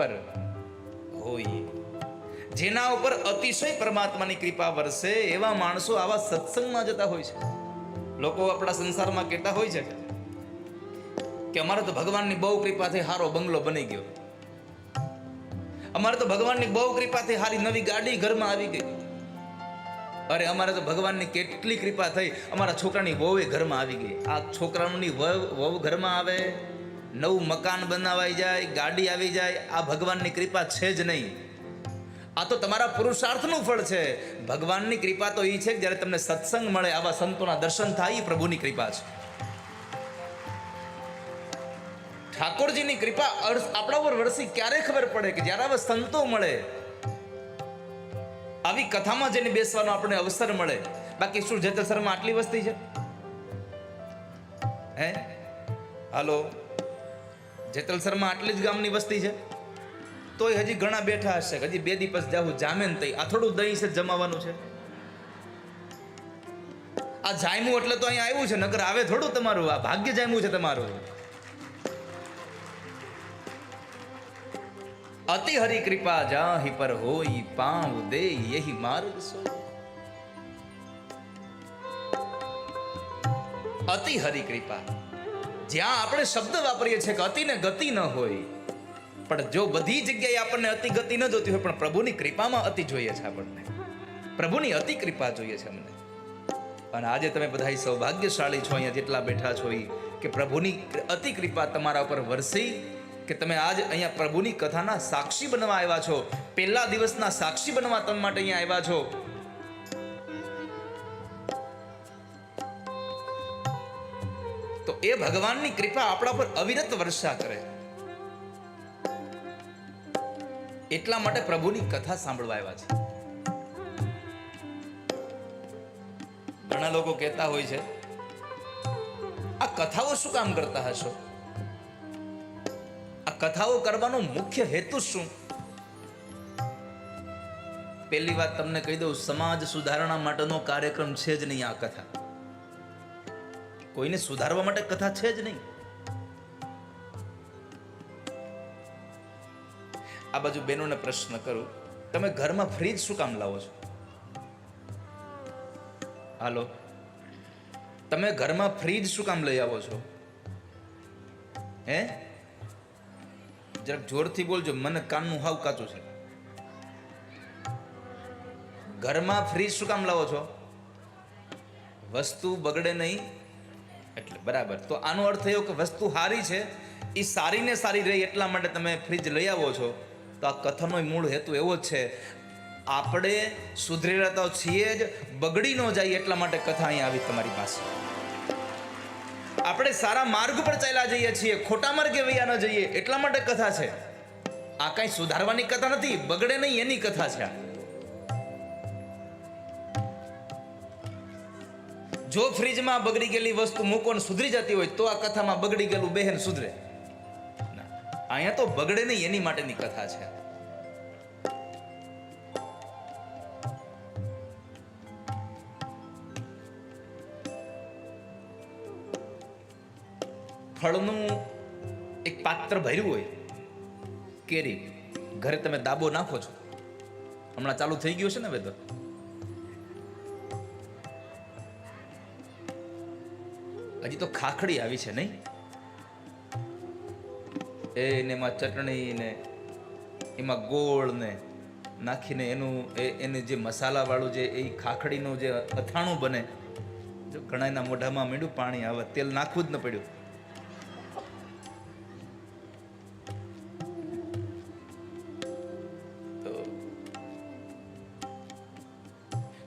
પર હોય. જેના ઉપર અતિશય પરમાત્માની કૃપા વરસે એવા માણસો આવા સત્સંગમાં જતા હોય છે. લોકો આપણા સંસારમાં કહેતા હોય છે કે અમારે તો ભગવાનની બહુ કૃપાથી હારો બંગલો બની ગયો. અમારે તો ભગવાનની બહુ કૃપાથી હારી નવી ગાડી ઘરમાં આવી ગઈ. અરે અમારે તો ભગવાનની કેટલી કૃપા થઈ. અમારા છોકરાની વહુ ઘરમાં આવી ગઈ. આ છોકરાની વહુ વહુ ઘરમાં આવે? નવું મકાન બનાવાઈ જાય, ગાડી આવી જાય, આ ભગવાનની કૃપા છે જ નહીં. આ તો તમારા પુરુષાર્થનું ફળ છે. ભગવાનની કૃપા તો એ છે કે જ્યારે તમને સત્સંગ મળે, આવા સંતોના દર્શન થાય એ પ્રભુની કૃપા છે. ઠાકોરજીની કૃપા આપણા પર વરસી ક્યારે ખબર પડે કે જ્યારે આવા સંતો મળે, આવી કથામાં જઈને બેસવાનો આપણને અવસર મળે. બાકી શું શર્મા આટલી વસ્તી છે? હે? હાલો. જેતલસરમાં આટલી જ ગામની વસ્તી છે? તોય હજી ઘણા બેઠા હશે. હજી બે દિવસ જાવું જામે ને તઈ. આ થોડું દહીં છે જમાવાનું છે. આ જામ્યું એટલે તો અહીંયા આવ્યું છે નગર આવે થોડું તમારું. આ ભાગ્ય જામ્યું છે તમારું. અતિ હરી કૃપા જાહી પર હોઈ પાવ દે, યહી માર્ગ સો અતિ હરી કૃપા. જ્યાં આપણે શબ્દ વાપરીએ છીએ કે અતિને ગતિ ન હોય. પણ જો બધી જગ્યાએ આપણને અતિ ગતિ ન જોતી હોય, પણ પ્રભુની કૃપામાં અતિ જોઈએ છે આપણને. પ્રભુની અતિ કૃપા જોઈએ છે અમને. અને આજે તમે બધા સૌભાગ્યશાળી છો, અહીંયા જેટલા બેઠા છો કે પ્રભુની અતિ કૃપા તમારા ઉપર વરસી, કે તમે આજ અહીંયા પ્રભુની કથાના સાક્ષી બનવા આવ્યા છો. પહેલા દિવસના સાક્ષી બનવા તમે માટે અહીંયા આવ્યા છો. એ ભગવાનની કૃપા આપણા પર અવિરત વર્ષા કરે. એટલા માટે પ્રભુની કથા સાંભળવા આવ્યા છે. ઘણા લોકો કહેતા હોય છે, આ કથાઓ શું કામ કરતા હશો? આ કથાઓ કરવાનો મુખ્ય હેતુ શું? પહેલી વાત તમને કહી દઉં, સમાજ સુધારણા માટેનો કાર્યક્રમ છે જ નહીં આ કથા. કોઈને સુધારવા માટે કથા છે જ નહીં. આ બાજુ બેનોને પ્રશ્ન કરું, તમે ઘરમાં ફ્રીજ શું કામ લાવો છો? હાલો. તમે ઘરમાં ફ્રીજ શું કામ લઈ આવો છો? હે? જરાક જોરથી બોલજો, મને કાનનું હાવ કાચું છે. ઘરમાં ફ્રીજ શું કામ લાવો છો? વસ્તુ બગડે નહીં એટલે બરાબર. તો આનો અર્થ થયો કે વસ્તુ સારી છે એ સારી ને સારી રહી એટલા માટે તમે ફ્રીજ લઈ આવો છો. તો આ કથનનો મૂળ હેતુ એવો જ છે. આપણે સુધરી રહેતા છીએ જ, બગડી ન જાય એટલા માટે કથા અહીં આવી તમારી પાસે. આપણે સારા માર્ગ પર ચાલ્યા જઈએ છીએ, ખોટા માર્ગે વૈયા ન જઈએ એટલા માટે કથા છે. આ કાંઈ સુધારવાની કથા નથી, બગડે નહીં એની કથા છે આ. જો ફ્રીજમાં બગડી ગયેલી વસ્તુ મૂકો ને સુધરી જતી હોય તો આ કથામાં બગડી ગયેલું બહેન સુધરે. અહીંયા તો બગડે નહીં, એની માટેની કથા છે. ફળનું એક પાત્ર ભર્યું હોય, કેરી, ઘરે તમે દાબો નાખો છો. હમણાં ચાલુ થઈ ગયું છે ને વેધર? હજી તો ખાખડી આવી છે, નહીં? એને એમાં ચટણી ને એમાં ગોળ ને નાખીને એનું એ એનું જે મસાલાવાળું જે એ ખાખડીનું જે અથાણું બને, જો ઘણાના મોઢામાં મીંડું પાણી આવે, તેલ નાખવું જ ન પડ્યું.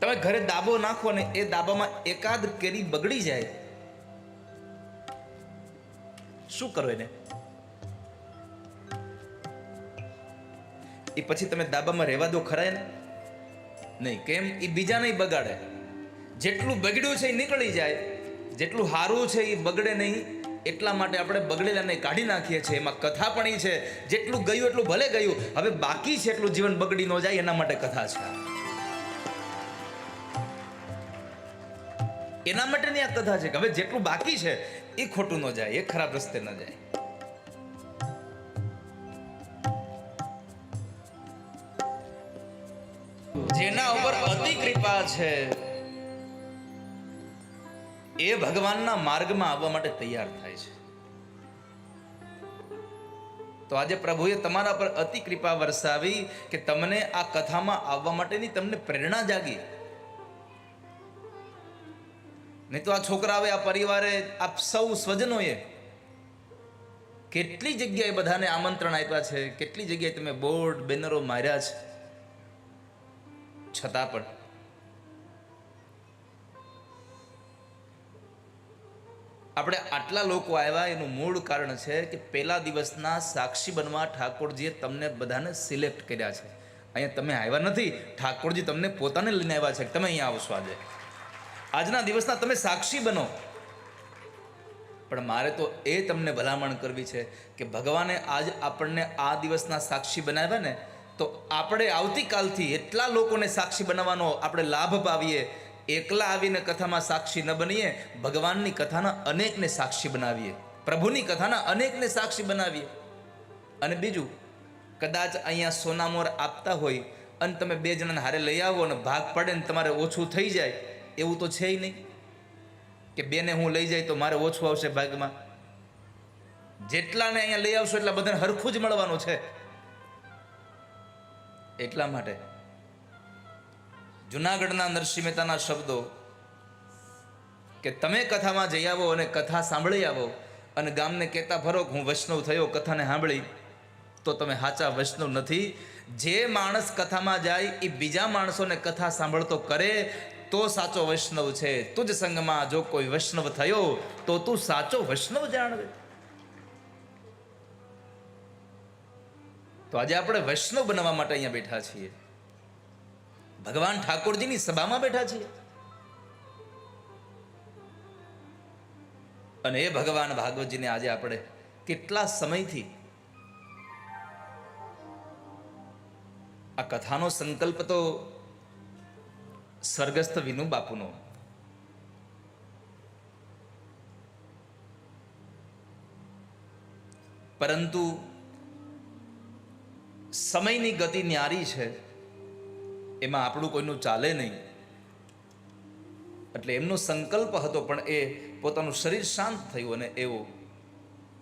તમે ઘરે દાબો નાખો ને એ દાબામાં એકાદ કેરી બગડી જાય શું કરો એને? એ પછી તમે દાબામાં રહેવા દો ખરા એને? નહીં, કેમ? એ બીજા નહીં બગાડે. જેટલું બગડ્યું છે એ નીકળી જાય. જેટલું સારું છે એ બગડે નહીં. એટલા માટે આપણે બગડેલાને કાઢી નાખીએ છીએ. એમાં કથા પણ એ છે. જેટલું ગયું એટલું ભલે ગયું. હવે બાકી છે એટલું જીવન બગડી ન જાય, એના માટે કથા છે. એના માટેની આ કથા છે કે હવે જેટલું બાકી છે એ ખોટું ન જાય, એ ખરાબ રસ્તે ન જાય. જેના ઉપર અતિ કૃપા છે, એ ભગવાનના માર્ગમાં આવવા માટે તૈયાર થાય છે. તો આજે પ્રભુએ તમારા પર અતિ કૃપા વરસાવી કે તમને આ કથામાં આવવા માટેની તમને પ્રેરણા જાગી. નહીં તો આ છોકરાએ આ પરિવારે, આપ સૌ સ્વજનોએ કેટલી જગ્યાએ બધાને આમંત્રણ આપ્યા છે? કેટલી જગ્યાએ તમે બોર્ડ, બેનરો માર્યા છે? છતાં પણ. આપણે આટલા લોકો આવ્યા, એનું મૂળ કારણ છે કે પહેલા દિવસના સાક્ષી બનવા ઠાકોરજીએ તમને બધાને સિલેક્ટ કર્યા છે. અહીંયા તમે આવ્યા નથી. ઠાકોરજી તમને પોતાને લઈને આવ્યા છે. તમે અહીંયા આવશો આજે. આજના દિવસના તમે સાક્ષી બનો. પણ મારે તો એ તમને ભલામણ કરવી છે કે ભગવાને આજ આપણને આ દિવસના સાક્ષી બનાવ્યા ને, તો આપણે આવતીકાલથી એટલા લોકોને સાક્ષી બનાવવાનો આપણે લાભ પાવીએ. એકલા આવીને કથામાં સાક્ષી ન બનીએ, ભગવાનની કથાના અનેકને સાક્ષી બનાવીએ. પ્રભુની કથાના અનેકને સાક્ષી બનાવીએ. અને બીજું, કદાચ અહીંયા સોનામોર આપતા હોય અને તમે બે જણાને હારે લઈ આવો અને ભાગ પડે ને તમારે ઓછું થઈ જાય એવું તો છે નહીં કે બેને હું લઈ જાય તો મારે ઓછું આવશે ભાગમાં. જેટલાને અહીંયા લઈ આવશો એટલા બધાને હરખું જ મળવાનું છે. એટલા માટે જુનાગઢના નરસિંહ મહેતાના શબ્દો કે તમે કથામાં જઈ આવો અને કથા સાંભળી આવો અને ગામને કહેતા ફરો હું વૈષ્ણવ થયો, કથાને સાંભળી, તો તમે સાચા વૈષ્ણવ નથી. જે માણસ કથામાં જાય એ બીજા માણસોને કથા સાંભળતો કરે તો સાચો વૈષ્ણવ છે. તુજ સંગમાં જો કોઈ વૈષ્ણવ થયો, તો તું સાચો વૈષ્ણવ જાણવે. તો આજે આપણે વૈષ્ણવ બનવા માટે અહીંયા બેઠા છીએ. ભગવાન ઠાકોરજીની સભામાં બેઠા છીએ. અને એ ભગવાન ભાગવતજીને આજે આપણે કેટલા સમયથી આ કથાનો સંકલ્પ તો સ્વર્ગસ્થ વિનુ બાપુનો. પરંતુ સમયની ગતિ ન્યારી છે, એમાં આપણું કોઈનું ચાલે નહીં. એટલે એમનો સંકલ્પ હતો, પણ એ પોતાનું શરીર શાંત થયું અને એવો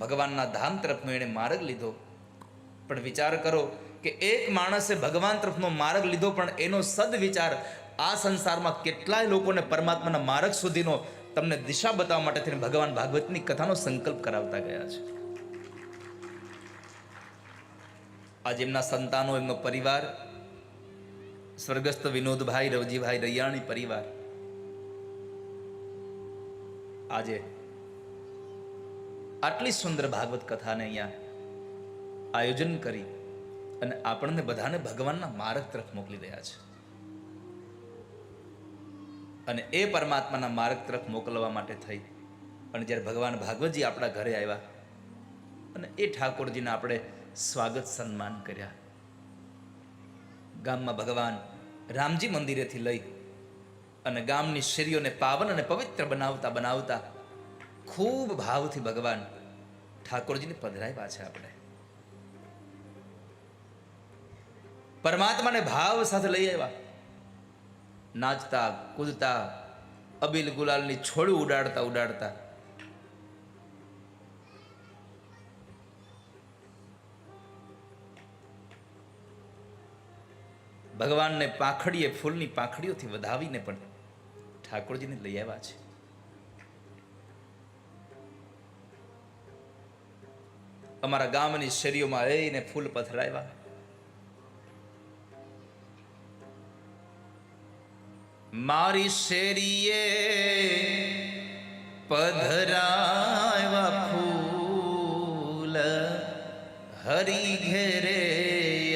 ભગવાનના ધામ તરફનો એણે માર્ગ લીધો. પણ વિચાર કરો કે એક માણસે ભગવાન તરફનો માર્ગ લીધો, પણ એનો સદવિચાર આ સંસારમાં કેટલાય લોકોને પરમાત્માના માર્ગ સુધીનો તમને દિશા બતાવવા માટે થઈને ભગવાન ભાગવતની કથાનો સંકલ્પ કરાવતા ગયા છે. આજે એમના સંતાનો, એમનો પરિવાર, સ્વર્ગસ્થ વિનોદભાઈ, રવજીભાઈ રૈયાણી પરિવાર, આજે આટલી સુંદર ભાગવત કથાને અહીંયા આયોજન કરી અને આપણને બધાને ભગવાનના માર્ગ તરફ મોકલી રહ્યા છે. અને એ પરમાત્માના માર્ગ તરફ મોકલવા માટે થઈ. અને જ્યારે ભગવાન ભાગવતજી આપણા ઘરે આવ્યા અને એ ઠાકોરજીને આપણે સ્વાગત સન્માન કર્યા. ગામમાં ભગવાન રામજી મંદિરેથી લઈ અને ગામની શેરીઓને પાવન અને પવિત્ર બનાવતા બનાવતા ખૂબ ભાવથી ભગવાન ઠાકોરજીને પધરાવ્યા છે આપણે. પરમાત્માને ભાવ સાથે લઈ આવ્યા. નાચતા, કૂદતા, અબીલ ગુલાલની છોડું ઉડાડતા ઉડાડતા. ભગવાનને પાંખડીએ ફૂલની પાંખડીઓથી વધાવીને પણ ઠાકોરજીને લઈ આવ્યા છે. અમારા ગામની શેરીઓમાં રહીને ફૂલ પથરાવ્યા. મારી શેરીએ પધરાવા ફૂલ હરી ઘેરે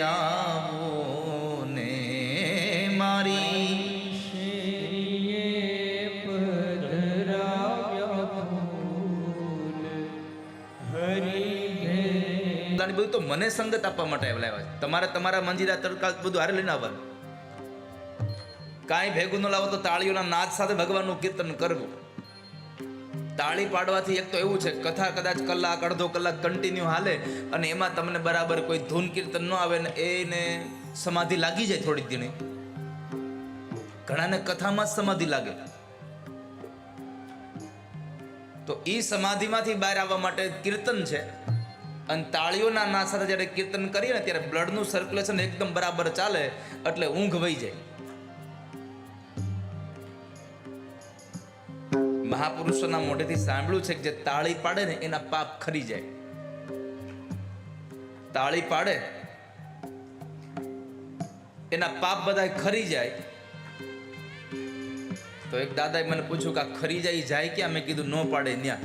આવો ને મારી બધું તો મને સંગત આપવા માટે લાવ્યા છે. તમારે તમારા મંજીરા તડકા બધું હારે લઈને આવવાનું. કાંઈ ભેગું ન લાવો તો તાળીઓના નાદ સાથે ભગવાનનું કીર્તન કરવું. તાળી પાડવાથી એક તો એવું છે, કથા કદાચ કલાક, અડધો કલાક કન્ટિન્યુ હાલે અને એમાં તમને બરાબર કોઈ ધૂન કીર્તન ન આવે ને એને સમાધિ લાગી જાય થોડી દિને. ઘણાને કથામાં જ સમાધિ લાગે. તો એ સમાધિમાંથી બહાર આવવા માટે કીર્તન છે. અને તાળીઓના ના સાથે જ્યારે કીર્તન કરીએ ને ત્યારે બ્લડનું સર્ક્યુલેશન એકદમ બરાબર ચાલે એટલે ઊંઘ વહી જાય. મહાપુરુષોના મોઢેથી સાંભળ્યું છે કે જે તાળી પાડે ને એના પાપ ખરી જાય. તાળી પાડે, એના પાપ બધા ખરી જાય. તો એક દાદાએ મને પૂછ્યું કે આ ખરી જાય જાય ક્યાં? મેં કીધું, ન પાડે ન્યા.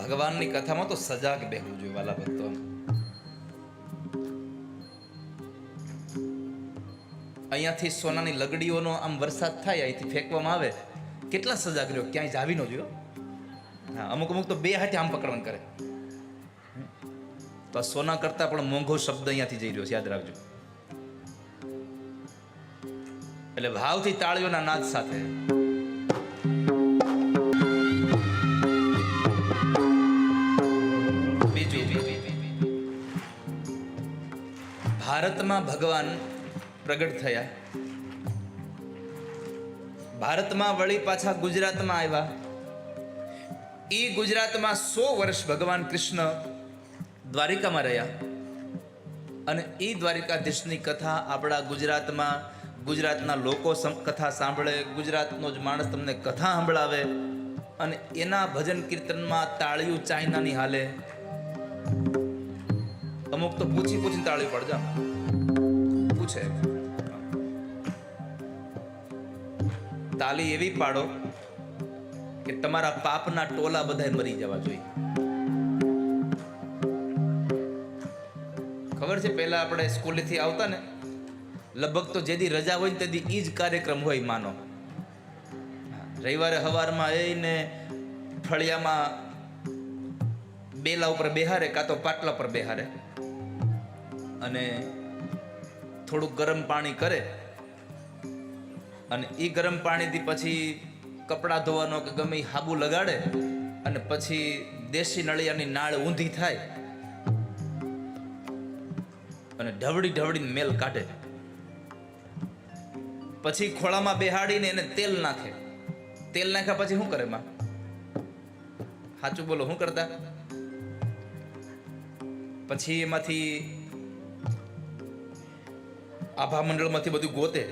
ભગવાનની કથામાં તો સજાગ બેહવું જોઈએ, વાલા ભક્તો. અહીંયાથી સોનાની લગડીઓનો આમ વરસાદ થાય, અહીંથી ફેંકવામાં આવે. કેટલા સજાગ રહ્યો ક્યાંય જાવી ન જોયો? હા, અમુક અમુક તો બે હાથે આમ પકડવાનું કરે. તો આ સોના કરતા પણ મોંઘો શબ્દ અહીંયાથી જઈ રહ્યો છે, યાદ રાખજો. એટલે ભાવથી તાળીઓના નાદ સાથે. ભારતમાં ભગવાન પ્રગટ થયા. ભારતમાં વળી પાછા ગુજરાતમાં આવ્યા. એ ગુજરાતમાં સો વર્ષ ભગવાન કૃષ્ણ દ્વારિકામાં રહ્યા. અને એ દ્વારિકાધીશની કથા આપણા ગુજરાતમાં, ગુજરાતના લોકો કથા સાંભળે, ગુજરાતનો જ માણસ તમને કથા સંભળાવે અને એના ભજન કીર્તનમાં તાળીઓ ચાઇનાની હાલે. અમુક તો પૂછી પૂછીને તાળી પડજા. પૂછે. તાલી એવી પાડો કે તમારા પાપના ટોલા બધા મરી જવા જોઈએ. ખબર છે, પહેલા આપણે સ્કૂલેથી આવતા ને, લગભગ તો જેદી રજા હોય ને તેદી ઈ જ કાર્યક્રમ હોય, માનો. રવિવારે સવારમાં એને ફળિયામાં બેલા ઉપર બેહારે કાં તો પાટલા પર બેહારે અને થોડુંક ગરમ પાણી કરે અને એ ગરમ પાણીથી પછી કપડાં ધોવાનો કે ગમે એ હાબુ લગાડે અને પછી દેશી નળિયાની નાળ ઊંધી થાય અને ઢવડી ઢવડીને મેલ કાઢે. પછી ખોળામાં બેહાડીને એને તેલ નાખે. તેલ નાખ્યા પછી શું કરે માં? સાચું બોલો, શું કરતા? પછી એમાંથી આભા મંડળમાંથી બધું ગોતે.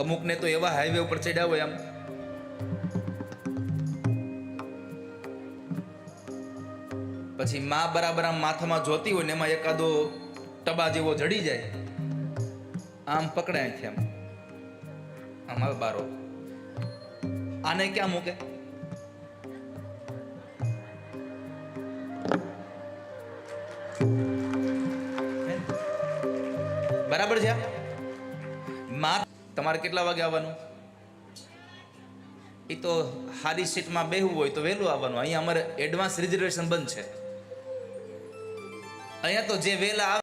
અમુકને તો એવા હાઈવે ઉપર ચડ્યા હોય આમ. પછી માં બરાબર આમ માથામાં જોતી હોય ને એમાં એકાદો ટબા જેવો જડી જાય. આમ પકડે અહીંથી આમ. આમ આવે બારો. આને ક્યાં મૂકે? બરાબર છે? તમારે કેટલા વાગે આવવાનું? એ તો સારી સીટમાં બેહવું હોય તો વહેલું આવવાનું. અહીંયા અમારે એડવાન્સ રિઝર્વેશન બંધ છે. અહીંયા તો જે વહેલા